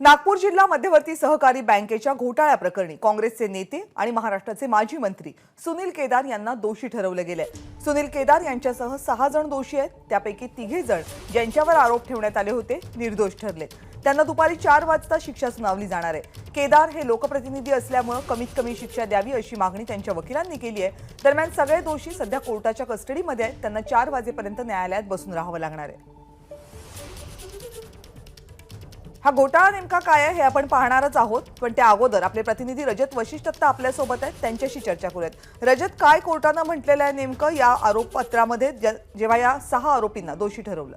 नागपूर जिल्हा मध्यवर्ती सहकारी बँकेच्या घोटाळ्या प्रकरणी काँग्रेसचे नेते आणि महाराष्ट्राचे माजी मंत्री सुनील केदार यांना दोषी ठरवलं गेलंय सुनील केदार यांच्यासह सहा जण दोषी आहेत. त्यापैकी तिघे जण ज्यांच्यावर आरोप ठेवण्यात आले होते निर्दोष ठरले. त्यांना दुपारी चार वाजता शिक्षा सुनावली जाणार आहे. केदार हे लोकप्रतिनिधी असल्यामुळे कमीत कमी शिक्षा द्यावी अशी मागणी त्यांच्या वकिलांनी केली आहे. दरम्यान सगळे दोषी सध्या कोर्टाच्या कस्टडीमध्ये आहेत. त्यांना चार वाजेपर्यंत न्यायालयात बसून राहावं लागणार आहे. हा घोटाळा नेमका काय आहे हे आपण पाहणारच आहोत. पण त्या अगोदर आपले प्रतिनिधी रजत वशिष्ठ आपल्यासोबत आहेत. त्यांच्याशी चर्चा करूयात. रजत काय कोर्टानं म्हटलेलं आहे नेमकं? या आरोपपत्रामध्ये जेव्हा या सहा आरोपींना दोषी ठरवलं.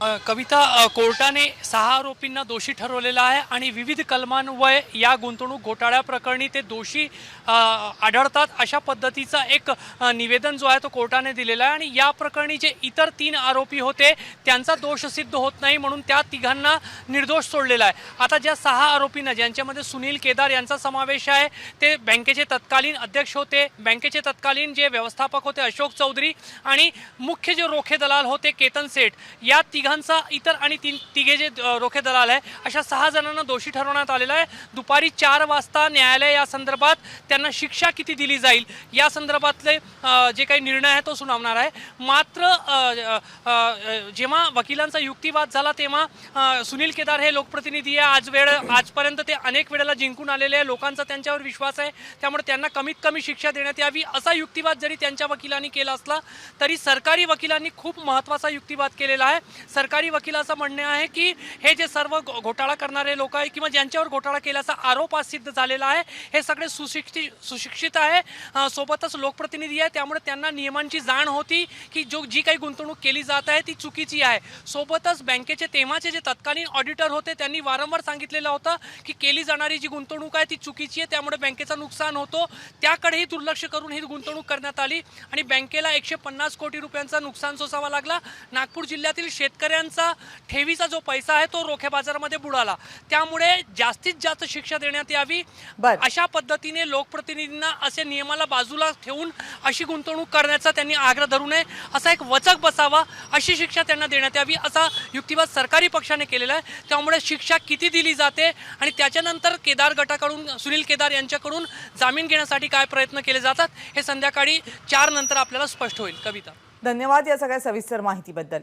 कविता कोर्टाने सहा आरोपींना दोषी ठरवलेला आहे आणि विविध कलमान्वये या गुंतवणूक घोटाळ्या प्रकरणी ते दोषी आढळतात. अशा पद्धतीचा एक निवेदन जो आहे तो कोर्टाने दिलेला आहे आणि या प्रकरणी जे इतर तीन आरोपी होते त्यांचा दोष सिद्ध होत नाही म्हणून त्या तिघांना निर्दोष सोडलेला आहे. आता ज्या सहा आरोपींना ज्यांच्यामध्ये सुनील केदार यांचा समावेश आहे ते बँकेचे तत्कालीन अध्यक्ष होते. बँकेचे तत्कालीन जे व्यवस्थापक होते अशोक चौधरी आणि मुख्य जे रोखे दलाल होते केतन सेठ या तिघ तिघांचा इतर आणि तीन तिघे जे रोखे दलाल आहे अशा सहा जणांना दोषी ठरवण्यात आलेला आहे. दुपारी चार वाजता न्यायालय या संदर्भात त्यांना शिक्षा किती दिली जाईल या संदर्भातले जे काही निर्णय आहे तो सुनावणार आहे. मात्र जेव्हा वकिलांचा युक्तिवाद झाला तेव्हा सुनील केदार हे लोकप्रतिनिधी आहे. आज वेळ आजपर्यंत ते अनेक वेळेला जिंकून आलेले आहे. लोकांचा त्यांच्यावर विश्वास आहे. त्यामुळे त्यांना कमीत कमी शिक्षा देण्यात यावी. असा युक्तिवाद जरी त्यांच्या वकिलांनी केला असला तरी सरकारी वकिलांनी खूप महत्त्वाचा युक्तिवाद केलेला आहे. सरकारी वकिलाचं म्हणणे आहे की हे जे सर्व घो- घोटाळा करणारे लोक आहे किंवा ज्यांच्यावर घोटाळा केल्याचा आरोप आज सिद्ध झालेला आहे हे सगळे सुशिक्षित सुशिक्षित आहे. सोबतच लोकप्रतिनिधी आहे त्यामुळे त्यांना नियमांची जाण होती की जो जी काही गुंतवणूक केली जात आहे ती चुकीची आहे. सोबतच बँकेचे तेव्हाचे जे तत्कालीन ऑडिटर होते त्यांनी वारंवार सांगितलेलं होतं की केली जाणारी जी गुंतवणूक आहे ती चुकीची आहे. त्यामुळे बँकेचं नुकसान होतो. त्याकडेही दुर्लक्ष करून ही गुंतवणूक करण्यात आली आणि बँकेला एकशे पन्नास कोटी रुपयांचा नुकसान सोसावा लागला. नागपूर जिल्ह्यातील शेतकरी शेतकऱ्यांचा ठेवीचा जो पैसा आहे तो रोखे बाजारामध्ये बुडाला. त्यामुळे जास्तीत जास्त शिक्षा देण्यात यावी. अशा पद्धतीने लोकप्रतिनिधींना असे नियमाला बाजूला ठेवून अशी गुंतवणूक करण्याचा त्यांनी आग्रह धरू नये. असा एक वचक बसावा अशी शिक्षा त्यांना देण्यात यावी असा युक्तिवाद सरकारी पक्षाने केलेला आहे. त्यामुळे शिक्षा किती दिली जाते आणि त्याच्यानंतर केदार गटाकडून सुनील केदार यांच्याकडून जामीन घेण्यासाठी काय प्रयत्न केले जातात हे संध्याकाळी चार नंतर आपल्याला स्पष्ट होईल. कविता. धन्यवाद या सगळ्या सविस्तर माहितीबद्दल.